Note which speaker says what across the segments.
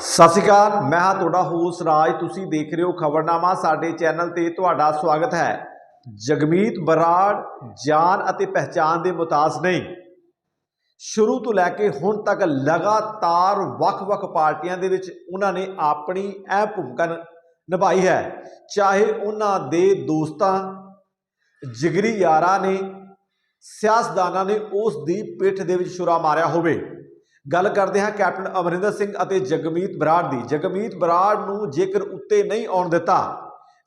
Speaker 1: ਸਤਿ ਸ਼੍ਰੀ ਅਕਾਲ, ਮੈਂ ਹਾਂ ਤੁਹਾਡਾ ਹੋਸ ਰਾਜ। ਤੁਸੀਂ ਦੇਖ ਰਹੇ ਹੋ ਖਬਰਨਾਮਾ, ਸਾਡੇ ਚੈਨਲ ਤੇ ਤੁਹਾਡਾ ਸਵਾਗਤ ਹੈ। ਜਗਮੀਤ ਬਰਾੜ ਜਾਨ ਅਤੇ ਪਹਿਚਾਨ ਦੇ ਮੁਤਾਜ਼ ਨਹੀਂ। ਸ਼ੁਰੂ ਤੋਂ ਲੈ ਕੇ ਹੁਣ ਤੱਕ ਲਗਾਤਾਰ ਵੱਖ-ਵੱਖ ਪਾਰਟੀਆਂ ਦੇ ਵਿੱਚ ਉਹਨਾਂ ਨੇ ਆਪਣੀ ਇਹ ਭੂਮਿਕਾ ਨਿਭਾਈ ਹੈ। ਚਾਹੇ ਉਹਨਾਂ ਦੇ ਦੋਸਤਾਂ ਜਿਗਰੀ ਯਾਰਾਂ ਨੇ, ਸਿਆਸਤਦਾਨਾਂ ਨੇ ਉਸ ਦੀ ਪਿੱਠ ਦੇ ਵਿੱਚ ਛੁਰਾ ਮਾਰਿਆ ਹੋਵੇ। ਗੱਲ ਕਰਦੇ ਹਾਂ ਕੈਪਟਨ ਅਮਰਿੰਦਰ ਸਿੰਘ ਅਤੇ ਜਗਮੀਤ ਬਰਾੜ ਦੀ। ਜਗਮੀਤ ਬਰਾੜ ਨੂੰ ਜੇਕਰ ਉੱਤੇ ਨਹੀਂ ਆਉਣ ਦਿੱਤਾ,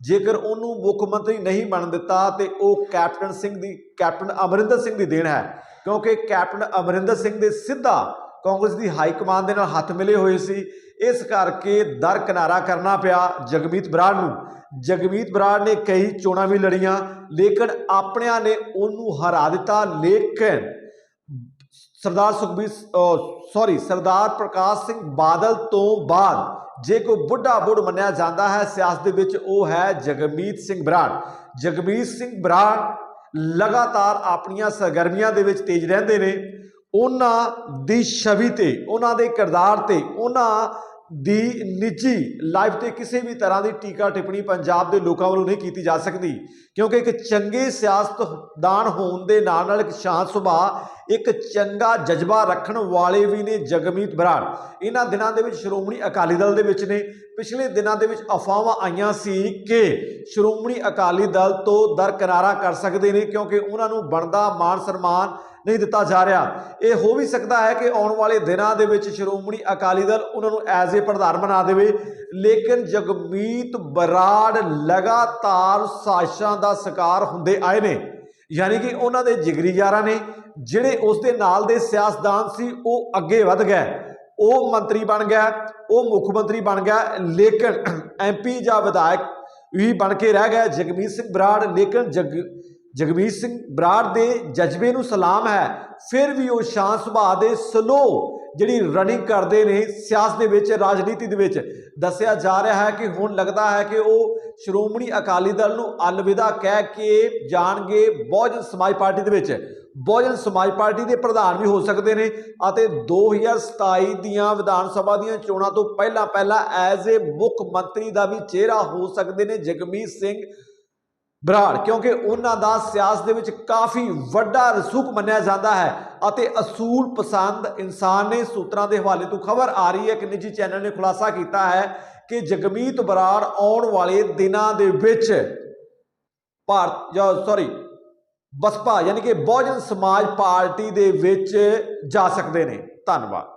Speaker 1: ਜੇਕਰ ਉਹਨੂੰ ਮੁੱਖ ਮੰਤਰੀ ਨਹੀਂ ਬਣ ਦਿੱਤਾ, ਤੇ ਉਹ ਕੈਪਟਨ ਸਿੰਘ ਦੀ, ਕੈਪਟਨ ਅਮਰਿੰਦਰ ਸਿੰਘ ਦੀ ਦੇਣ ਹੈ। ਕਿਉਂਕਿ ਕੈਪਟਨ ਅਮਰਿੰਦਰ ਸਿੰਘ ਦੇ ਸਿੱਧਾ ਕਾਂਗਰਸ ਦੀ ਹਾਈ ਕਮਾਂਡ ਦੇ ਨਾਲ ਹੱਥ ਮਿਲੇ ਹੋਏ ਸੀ। ਇਸ ਕਰਕੇ ਦਰ ਕਿਨਾਰਾ ਕਰਨਾ ਪਿਆ ਜਗਮੀਤ ਬਰਾੜ ਨੂੰ। ਜਗਮੀਤ ਬਰਾੜ ਨੇ ਕਈ ਚੋਣਾਂ ਵੀ ਲੜੀਆਂ, ਲੇਕਿਨ ਆਪਣਿਆਂ ਨੇ ਉਹਨੂੰ ਹਰਾ ਦਿੱਤਾ। ਲੇਕਿਨ ਸਰਦਾਰ ਸੁਖਬੀਰ ਸੌਰੀ ਸਰਦਾਰ ਪ੍ਰਕਾਸ਼ ਸਿੰਘ ਬਾਦਲ ਤੋਂ ਬਾਅਦ ਜੇ ਕੋਈ ਬੁੱਢਾ ਬੁੱਢ ਮੰਨਿਆ ਜਾਂਦਾ ਹੈ, ਸਿਆਸਤ ਦੇ ਵਿੱਚ ਉਹ ਹੈ ਜਗਮੀਤ ਸਿੰਘ ਬਰਾੜ। ਜਗਮੀਤ ਸਿੰਘ ਬਰਾੜ ਲਗਾਤਾਰ ਆਪਣੀਆਂ ਸਰਗਰਮੀਆਂ ਦੇ ਵਿੱਚ ਤੇਜ਼ ਰਹਿੰਦੇ ਨੇ। ਉਹਨਾਂ ਦੀ ਛਵੀ ਤੇ, ਉਹਨਾਂ ਦੇ ਕਿਰਦਾਰ ਤੇ, ਉਹਨਾਂ ਦੀ ਨਿੱਜੀ ਲਾਈਫ ਤੇ ਕਿਸੇ ਵੀ ਤਰ੍ਹਾਂ ਦੀ ਟੀਕਾ ਟਿੱਪਣੀ ਪੰਜਾਬ ਦੇ ਲੋਕਾਂ ਵੱਲੋਂ ਨਹੀਂ ਕੀਤੀ ਜਾ ਸਕਦੀ, ਕਿਉਂਕਿ ਇੱਕ ਚੰਗੇ ਸਿਆਸਤਦਾਨ ਹੋਣ ਦੇ ਨਾਲ ਨਾਲ ਇੱਕ ਸ਼ਾਂਤ ਸੁਭਾਅ, ਇੱਕ ਚੰਗਾ ਜਜ਼ਬਾ ਰੱਖਣ ਵਾਲੇ ਵੀ ਨੇ ਜਗਮੀਤ ਬਰਾੜ। ਇਹਨਾਂ ਦਿਨਾਂ ਦੇ ਵਿੱਚ ਸ਼੍ਰੋਮਣੀ ਅਕਾਲੀ ਦਲ ਦੇ ਵਿੱਚ ਨੇ। ਪਿਛਲੇ ਦਿਨਾਂ ਦੇ ਵਿੱਚ ਅਫਵਾਹਾਂ ਆਈਆਂ ਸੀ ਕਿ ਸ਼੍ਰੋਮਣੀ ਅਕਾਲੀ ਦਲ ਤੋਂ ਦਰਕਰਾਰਾ ਕਰ ਸਕਦੇ ਨੇ, ਕਿਉਂਕਿ ਉਹਨਾਂ ਨੂੰ ਬਣਦਾ ਮਾਨ ਸਨਮਾਨ ਨਹੀਂ ਦਿੱਤਾ ਜਾ ਰਿਹਾ। ਇਹ ਹੋ ਵੀ ਸਕਦਾ ਹੈ ਕਿ ਆਉਣ ਵਾਲੇ ਦਿਨਾਂ ਦੇ ਵਿੱਚ ਸ਼੍ਰੋਮਣੀ ਅਕਾਲੀ ਦਲ ਉਹਨਾਂ ਨੂੰ ਐਜ਼ ਏ ਪ੍ਰਧਾਨ ਬਣਾ ਦੇਵੇ, ਲੇਕਿਨ ਜਗਮੀਤ ਬਰਾੜ ਲਗਾਤਾਰ ਸਾਜ਼ਿਸ਼ਾਂ ਦਾ ਸ਼ਿਕਾਰ ਹੁੰਦੇ ਆਏ ਨੇ। ਯਾਨੀ ਕਿ ਉਹਨਾਂ ਦੇ ਜਿਗਰੀ ਯਾਰਾਂ ਨੇ, ਜਿਹੜੇ ਉਸ ਦੇ ਨਾਲ ਦੇ ਸਿਆਸਤਦਾਨ ਸੀ, ਉਹ ਅੱਗੇ ਵਧ ਗਏ। ਉਹ ਮੰਤਰੀ ਬਣ ਗਿਆ, ਉਹ ਮੁੱਖ ਮੰਤਰੀ ਬਣ ਗਿਆ, ਲੇਕਿਨ ਐਮਪੀ ਜਾਂ ਵਿਧਾਇਕ ਵੀ ਬਣ ਕੇ ਰਹਿ ਗਿਆ ਜਗਮੀਤ ਸਿੰਘ ਬਰਾੜ, ਲੇਕਿਨ ਜਗ ਜਗਮੀਤ ਸਿੰਘ ਬਰਾੜ ਦੇ ਜਜ਼ਬੇ ਨੂੰ ਸਲਾਮ ਹੈ, ਫਿਰ ਵੀ ਉਹ ਸ਼ਾਂਤ ਸੁਭਾਅ ਦੇ ਸਲੋ ਜਿਹੜੀ ਰਨਿੰਗ ਕਰਦੇ ਨੇ ਸਿਆਸਤ ਦੇ ਵਿੱਚ, ਰਾਜਨੀਤੀ ਦੇ ਵਿੱਚ, ਦੱਸਿਆ ਜਾ ਰਿਹਾ ਹੈ ਕਿ ਹੁਣ ਲੱਗਦਾ ਹੈ ਕਿ ਉਹ ਸ਼੍ਰੋਮਣੀ ਅਕਾਲੀ ਦਲ ਨੂੰ ਅਲਵਿਦਾ ਕਹਿ ਕੇ ਜਾਣਗੇ। ਬਹੁਜਨ ਸਮਾਜ ਪਾਰਟੀ ਦੇ ਵਿੱਚ, ਬਹੁਜਨ ਸਮਾਜ ਪਾਰਟੀ ਦੇ ਪ੍ਰਧਾਨ ਵੀ ਹੋ ਸਕਦੇ ਨੇ ਅਤੇ 2027 ਦੀਆਂ ਵਿਧਾਨ ਸਭਾ ਦੀਆਂ ਚੋਣਾਂ ਤੋਂ ਪਹਿਲਾਂ ਪਹਿਲਾਂ ਐਜ਼ ਏ ਮੁੱਖ ਮੰਤਰੀ ਦਾ ਵੀ ਚਿਹਰਾ ਹੋ ਸਕਦੇ ਨੇ ਜਗਮੀਤ ਸਿੰਘ। ਬਰਾੜ, ਕਿਉਂਕਿ ਉਹਨਾਂ ਦਾ ਸਿਆਸਤ ਦੇ ਵਿੱਚ ਕਾਫੀ ਵੱਡਾ ਰਸੂਖ ਮੰਨਿਆ ਜਾਂਦਾ ਹੈ ਅਤੇ ਅਸੂਲ ਪਸੰਦ ਇਨਸਾਨ ਨੇ ਸੂਤਰਾਂ ਦੇ ਹਵਾਲੇ ਤੋਂ ਖਬਰ ਆ ਰਹੀ ਹੈ ਕਿ ਨਿੱਜੀ ਚੈਨਲ ਨੇ ਖੁਲਾਸਾ ਕੀਤਾ ਹੈ ਕਿ ਜਗਮੀਤ ਬਰਾੜ ਆਉਣ ਵਾਲੇ ਦਿਨਾਂ ਦੇ ਵਿੱਚ ਭਾਰਤ, ਜਾਂ ਸੌਰੀ ਬਸਪਾ, ਯਾਨੀ ਕਿ ਬਹੁਜਨ ਸਮਾਜ ਪਾਰਟੀ ਦੇ ਵਿੱਚ ਜਾ ਸਕਦੇ ਨੇ। ਧੰਨਵਾਦ।